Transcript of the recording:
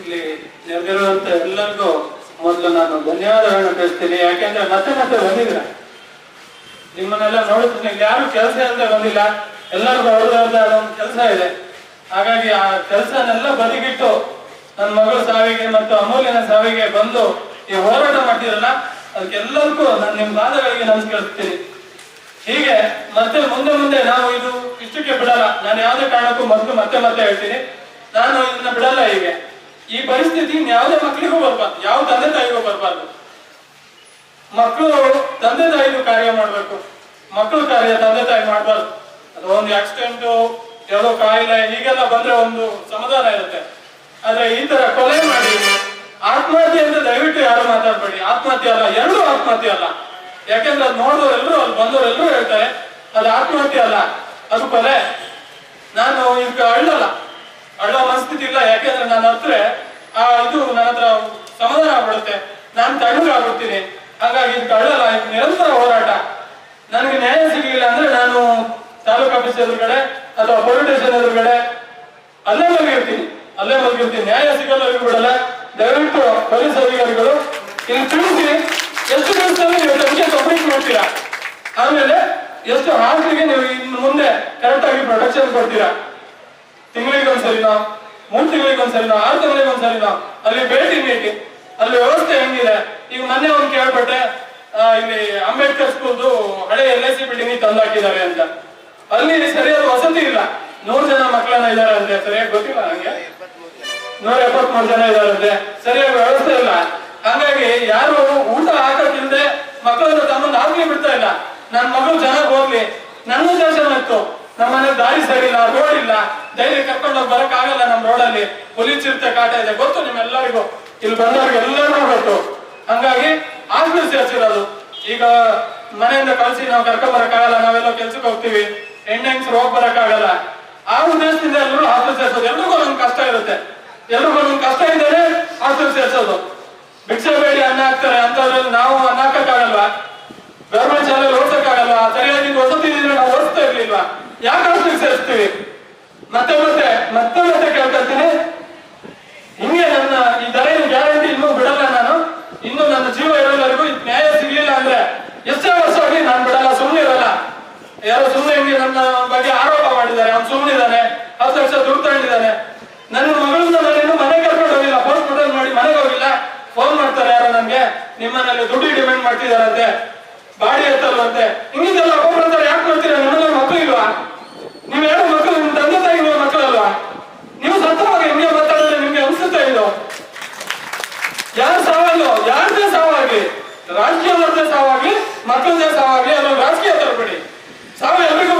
ಇಲ್ಲಿ ನೆರೆದಿರುವಂತ ಎಲ್ಲರಿಗೂ ಮೊದಲು ನಾನು ಧನ್ಯವಾದಗಳನ್ನು ತಿಳಿಸ್ತೀನಿ ಯಾಕೆಂದ್ರೆ ಮತ್ತೆ ಮತ್ತೆ ಬಂದಿದ್ರ ನಿಮ್ಮನ್ನೆಲ್ಲ ನೋಡಿದ್ರೆ ಯಾರು ಕೆಲಸ ಅಂತ ಬಂದಿಲ್ಲ. ಎಲ್ಲರಿಗೂ ಅವ್ರದ್ದಾದ ಒಂದು ಕೆಲಸ ಇದೆ. ಹಾಗಾಗಿ ಆ ಕೆಲಸನೆಲ್ಲ ಬದಿಗಿಟ್ಟು ನನ್ನ ಮಗಳ ಸಾವಿಗೆ ಮತ್ತು ಅಮೂಲ್ಯನ ಸಾವಿಗೆ ಬಂದು ಈ ಹೋರಾಟ ಮಾಡ್ತಿರಲ್ಲ, ಅದಕ್ಕೆಲ್ಲರಿಗೂ ನಾನು ನಿಮ್ಮ ಪಾದಗಳಿಗೆ ನಮಸ್ಕರಿಸ್ತೀನಿ. ಹೀಗೆ ಮತ್ತೆ ಮುಂದೆ ಮುಂದೆ ನಾವು ಇದು ಇಷ್ಟಕ್ಕೆ ಬಿಡಲ್ಲ. ನಾನು ಯಾವುದೇ ಕಾರಣಕ್ಕೂ ಮೊದಲು ಮತ್ತೆ ಮತ್ತೆ ಹೇಳ್ತೀನಿ. ನಾನು ಇದನ್ನ ಬಿಡಲ್ಲ ಹೀಗೆ. ಪರಿಸ್ಥಿತಿ ಯಾವುದೇ ಮಕ್ಕಳಿಗೂ ಬರಬಾರ್ದು ಯಾವ ತಂದೆ ತಾಯಿಗೂ ಬರಬಾರ್ದು. ಮಕ್ಕಳು ತಂದೆ ತಾಯಿಗೂ ಕಾರ್ಯ ಮಾಡಬೇಕು. ಮಕ್ಕಳು ಕಾರ್ಯ ತಂದೆ ತಾಯಿ ಮಾಡಬಾರ್ದು. ಅದು ಒಂದು ಆಕ್ಸಿಡೆಂಟ್ ಯಾವುದೋ ಕಾಯಿಲೆ, ಹೀಗೆಲ್ಲ ಬಂದ್ರೆ ಒಂದು ಸಮಾಧಾನ ಇರುತ್ತೆ. ಆದ್ರೆ ಈ ತರ ಕೊಲೆ ಮಾಡಿ, ಆತ್ಮಹತ್ಯೆ ಅಂತ ದಯವಿಟ್ಟು ಯಾರು ಮಾತಾಡ್ಬೇಡಿ. ಆತ್ಮಹತ್ಯೆ ಅಲ್ಲ, ಎರಡೂ ಆತ್ಮಹತ್ಯೆ ಅಲ್ಲ. ಯಾಕೆಂದ್ರೆ ಅದು ನೋಡಿದವರೆಲ್ಲರೂ ಅಲ್ಲಿ ಬಂದವರೆಲ್ಲರೂ ಹೇಳ್ತಾರೆ, ಅದು ಆತ್ಮಹತ್ಯೆ ಅಲ್ಲ, ಅದು ಕೊಲೆ. ನಾನು ಈಗ ಅಳ್ಳಲ್ಲ ಅಳ್ಳೋ ಮನಸ್ಥಿತಿ ಇಲ್ಲ ಯಾಕೆಂದ್ರೆ ನಾನು ಹತ್ರ ಆ ಇದು ನನ್ನ ಹತ್ರ ಸಮಾಧಾನ ಆಗ್ಬಿಡುತ್ತೆ ನಾನು ತಣ್ಣಗಾಗ್ಬಿಡ್ತೀನಿ. ಹಾಗಾಗಿ ಇದು ಕಳ್ಳಲ್ಲ ನಿರಂತರ ಹೋರಾಟ. ನನಗೆ ನ್ಯಾಯ ಸಿಗಲಿಲ್ಲ ಅಂದ್ರೆ ನಾನು ತಾಲೂಕು ಆಫೀಸ್ ಎದುರುಗಡೆ ಅಥವಾ ಪೊಲೀಸ್ ಸ್ಟೇಷನ್ ಎದುರುಗಡೆ ಅಲ್ಲೇ ಮಲಗಿರ್ತೀನಿ. ಅಲ್ಲೇ ಮಲಗಿರ್ತೀನಿ. ನ್ಯಾಯ ಸಿಗಲ್ಲ ಬಿಡಲ್ಲ. ದಯವಿಟ್ಟು ಪೊಲೀಸ್ ಅಧಿಕಾರಿಗಳು, ಇಲ್ಲಿ ತಿಳಿಸಿ ಎಷ್ಟು ದಿವಸದಲ್ಲಿ ನೀವು ಸಂಖ್ಯೆ ಕಂಪ್ಲೀಟ್ ಮಾಡ್ತೀರಾ? ಆಮೇಲೆ ಎಷ್ಟು ಹಾಸ್ಟೆಲ್ಗೆ ನೀವು ಇನ್ನು ಮುಂದೆ ಕರೆಕ್ಟ್ ಆಗಿ ಪ್ರೊಟೆಕ್ಷನ್ ಕೊಡ್ತೀರಾ? ತಿಂಗಳಿಗೆ ಮೂರು ಮೂರ್ ತಿಂಗಳಿಗೆ ಒಂದ್ಸರಿನೋ ಆರು ತಿಂಗಳಿಗೆ ಒಂದ್ಸರಿನೋ ಅಲ್ಲಿ ಭೇಟಿ ನೀಡಿ. ಅಲ್ಲಿ ವ್ಯವಸ್ಥೆ ಹೆಂಗಿದೆ? ಈಗ ಮೊನ್ನೆ ಒಂದು ಕೇಳ್ಬಿಟ್ಟೆ ಇಲ್ಲಿ ಅಂಬೇಡ್ಕರ್ ಸ್ಕೂಲ್ದು ಹಳೆ ಎಲ್ ಐ ಸಿ ಬಿಲ್ಡಿಂಗ್ ತಂದು ಹಾಕಿದ್ದಾರೆ ಅಂತ. ಅಲ್ಲಿ ಸರಿಯಾದ ವಸತಿ ಇಲ್ಲ. ನೂರ್ ಜನ ಮಕ್ಕಳನ್ನ ಇದಾರೆ ಅಂತೆ ಸರಿಯಾಗಿ ಗೊತ್ತಿಲ್ಲ ನಂಗೆ ನೂರ ಎಪ್ಪತ್ಮೂರು ಜನ ಇದಾರಂತೆ. ಸರಿಯಾಗಿ ವ್ಯವಸ್ಥೆ ಇಲ್ಲ. ಹಾಗಾಗಿ ಯಾರು ಊಟ ಹಾಕಕ್ಕಿಲ್ದೆ ಮಕ್ಕಳನ್ನ ತಮ್ಮ ಹಾಕಿ ಬಿಡ್ತಾ ಇಲ್ಲ. ನನ್ ಮಗಳು ಚೆನ್ನಾಗಿ ಹೋಗ್ಲಿ ನನ್ನ ಉದ್ದೇಶ ಇತ್ತು ನಮ್ಮ ಮನೆ ದಾರಿ ಸರಿ ಇಲ್ಲ ರೋಡ್ ಇಲ್ಲ ಧೈರ್ಯ ಕರ್ಕೊಂಡು ಹೋಗಿ ಬರಕ್ ಆಗಲ್ಲ ನಮ್ ರೋಡಲ್ಲಿ ಹುಲಿ ಚಿರತೆ ಕಾಟ ಇದೆ. ಗೊತ್ತು ನಿಮ್ಮೆಲ್ಲರಿಗೂ? ಇಲ್ಲಿ ಎಲ್ಲರಿಗೂ ಗೊತ್ತು. ಹಂಗಾಗಿ ಹಾಸ್ಪಿಟಲ್ ಸೇರ್ಸಿರೋದು. ಈಗ ಮನೆಯಿಂದ ಕಳಿಸಿ ನಾವು ಕರ್ಕೊಂಡ್ ಬರಕ್ಕಾಗಲ್ಲ ನಾವೆಲ್ಲ ಕೆಲ್ಸಕ್ಕೆ ಹೋಗ್ತೀವಿ. ಹೆಣ್ಣೆಂಗ್ಸ್ರು ಹೋಗ್ ಬರಕ್ಕಾಗಲ್ಲ ಆ ಉದ್ದೇಶದಿಂದ ಎಲ್ಲರೂ ಹಾಸ್ಪಿಟಲ್ ಸೇರ್ಸೋದು. ಎಲ್ರಿಗೂ ಒಂದೊಂದು ಕಷ್ಟ ಇರುತ್ತೆ. ಎಲ್ರಿಗೂ ಒಂದೊಂದು ಕಷ್ಟ ಇದ್ದಾರೆ ಹಾಸ್ಪಿಟಲ್ ಸೇರ್ಸೋದು. ಭಿಕ್ಷೆ ಬೇಡಿ ಅನ್ನ ಹಾಕ್ತಾರೆ. ಅಂತದ್ರಲ್ಲಿ ನಾವು ಅನ್ನ ಹಾಕಕ್ಕಾಗಲ್ವಾ? ಗೌರ್ಮೆಂಟ್ ಶಾಲೆಯಲ್ಲಿ ಓಡ್ಸಕ್ಕಾಗಲ್ವಾ ಸರಿಯಾಗಿ ವಸತಿ ನಾವು ಓದಿಸ್ತಾ ಇರ್ಲಿಲ್ವಾ? ಯಾಕೆ ಸೇರಿಸ್ತೀವಿ? ಮತ್ತೆ ಮತ್ತೆ ಮತ್ತೆ ಮತ್ತೆ ಕೇಳ್ಕೊಳ್ತೀನಿ. ಹಿಂಗೆ ನನ್ನ ಈ ದರ ಗ್ಯಾರಂಟಿ ಇನ್ನೂ ಬಿಡಲ್ಲ ನಾನು. ಇನ್ನು ನನ್ನ ಜೀವ ಇರೋವರೆಗೂ ನ್ಯಾಯ ಸಿಗ್ಲಿಲ್ಲ ಅಂದ್ರೆ ಎಷ್ಟೇ ವರ್ಷ ಆಗಲಿ ನಾನು ಬಿಡಲ್ಲ ಸುಮ್ಮನೆ ಇರಲ್ಲ. ಯಾರೋ ಸುಮ್ಮನೆ ಹಿಂಗೆ ನನ್ನ ಬಗ್ಗೆ ಆರೋಪ ಮಾಡಿದ್ದಾರೆ, ಅವ್ನು ಸುಮ್ಮನೆ ಇದ್ದಾನೆ, ಹತ್ತು ವರ್ಷ ದುಡ್ಡು ತಗೊಂಡಿದ್ದಾನೆ. ನನ್ನ ಮಗಳನ್ನ ನಾನು ಮನೆ ಕರ್ಕೊಂಡು ಹೋಗಿಲ್ಲ ಫೋನ್ ಮಾರ್ಟಮ್ ಮಾಡಿ ಮನೆಗೆ ಹೋಗಿಲ್ಲ. ಫೋನ್ ಮಾಡ್ತಾರೆ ಯಾರೋ ನನ್ಗೆ ನಿಮ್ಮನಲ್ಲಿ ದುಡ್ಡು ಡಿಮ್ಯಾಂಡ್ ಮಾಡ್ತಿದಾರಂತೆ, ಬಾಡಿ ಎತ್ತಲ್ವಂತೆ. ಹಿಂಗಿದೆಲ್ಲ ಒಬ್ಬೊಬ್ಬರಂತಾರೆ ಯಾಕೆ ಮಾಡ್ತೀರಾ? ನನ್ನ ಮಕ್ಕಳು ಇಲ್ವಾ ನೀವ್ ಹೇಳೋ ಮಕ್ಕಳು ನಿಮ್ ತಂದೆ ತಾಯಿ ನಿಮ್ಮ ಮಕ್ಕಳಲ್ವಾ ನೀವು ಸತ್ತವಾಗ ಹಿಂಗೆ ಮಾತಾಡಿದ್ರೆ ನಿಮ್ಗೆ ಅನ್ಸುತ್ತಾ ಇದು ಯಾರ ಸಾವಲ್ಲೋ ಯಾರದೇ ಸಾವಾಗ್ಲಿ ರಾಜಕೀಯದವ್ರದ್ದೇ ಸಾವಾಗ್ಲಿ ಮಕ್ಕಳದೇ ಸಾವಾಗ್ಲಿ ಅನ್ನೋ ರಾಜಕೀಯ ತರಬೇಡಿ ಸಾವ ಎಲ್ರಿಗೂ